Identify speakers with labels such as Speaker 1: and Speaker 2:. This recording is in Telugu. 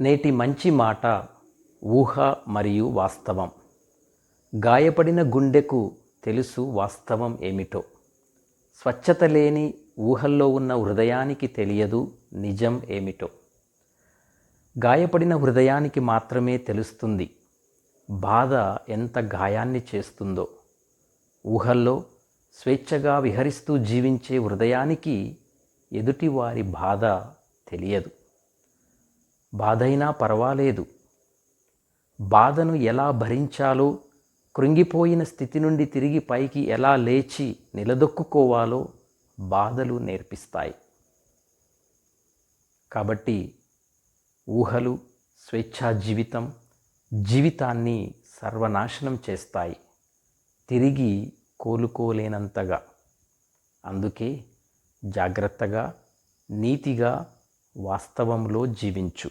Speaker 1: నేటి మంచి మాట ఊహ మరియు వాస్తవం. గాయపడిన గుండెకు తెలుసు వాస్తవం ఏమిటో. స్వచ్ఛత లేని ఊహల్లో ఉన్న హృదయానికి తెలియదు నిజం ఏమిటో. గాయపడిన హృదయానికి మాత్రమే తెలుస్తుంది బాధ ఎంత గాయాన్ని చేస్తుందో. ఊహల్లో స్వేచ్ఛగా విహరిస్తూ జీవించే హృదయానికి ఎదుటివారి బాధ తెలియదు. బాధైనా పర్వాలేదు. బాధను ఎలా భరించాలో కృంగిపోయిన స్థితి నుండి తిరిగి పైకి ఎలా లేచి నిలదొక్కుకోవాలో బాధలు నేర్పిస్తాయి. కాబట్టి ఊహలు స్వేచ్ఛా జీవితం జీవితాన్ని సర్వనాశనం చేస్తాయి. తిరిగి కోలుకోలేనంతగా. అందుకే జాగ్రత్తగా నీతిగా వాస్తవంలో జీవించు.